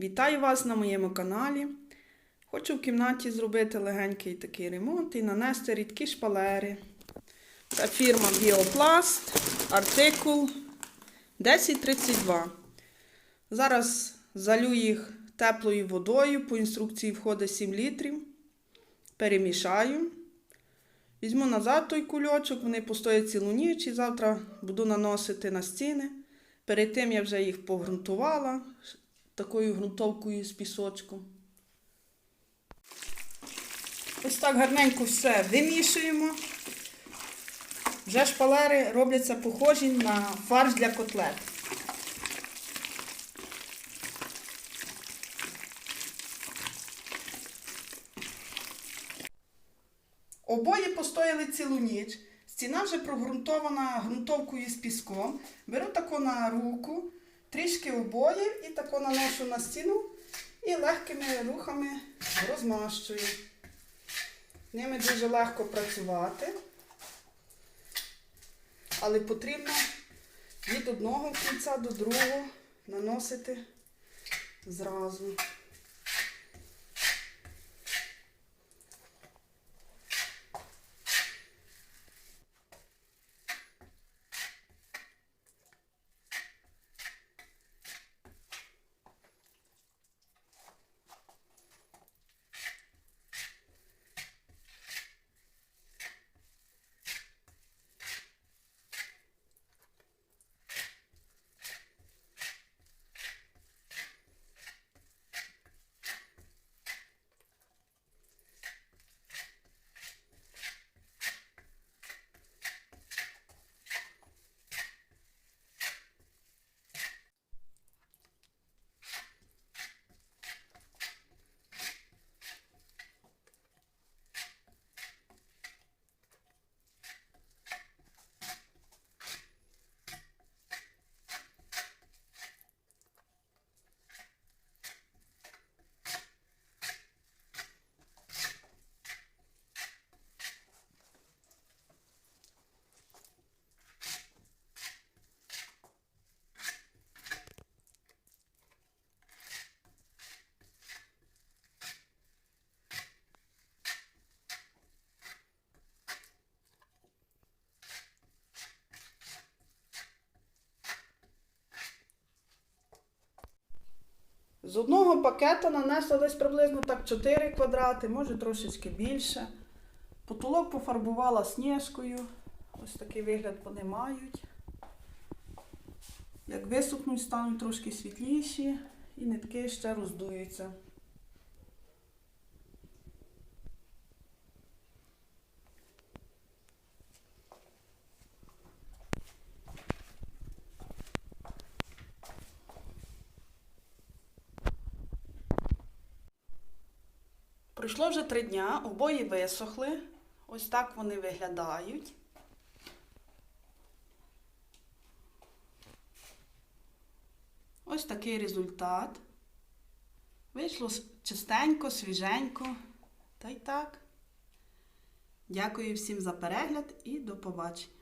Вітаю вас на моєму каналі. Хочу в кімнаті зробити легенький такий ремонт і нанести рідкі шпалери. Це фірма Біопласт, артикул 1032. Зараз залю їх теплою водою. По інструкції входить 7 літрів. Перемішаю. Візьму назад той кульочок, вони постоять цілу ніч і завтра буду наносити на стіни. Перед тим я вже їх погрунтувала такою ґрунтовкою з пісочком. Ось так гарненько все вимішуємо. Вже шпалери робляться похожі на фарш для котлет. Обоє постояли цілу ніч. Стіна вже прогрунтована ґрунтовкою з піском. Беру тако на руку, трішки обоїв і тако наношу на стіну і легкими рухами розмащую. Ними дуже легко працювати, але потрібно від одного кінця до другого наносити зразу. З одного пакета нанесла десь приблизно так 4 квадрати, може трошечки більше. Потолок пофарбувала сніжкою. Ось такий вигляд вони мають. Як висохнуть, стануть трошки світліші і нитки ще роздуються. Пройшло вже три дня, обої висохли. Ось так вони виглядають. Ось такий результат. Вийшло чистенько, свіженько. Та й так. Дякую всім за перегляд і до побачення.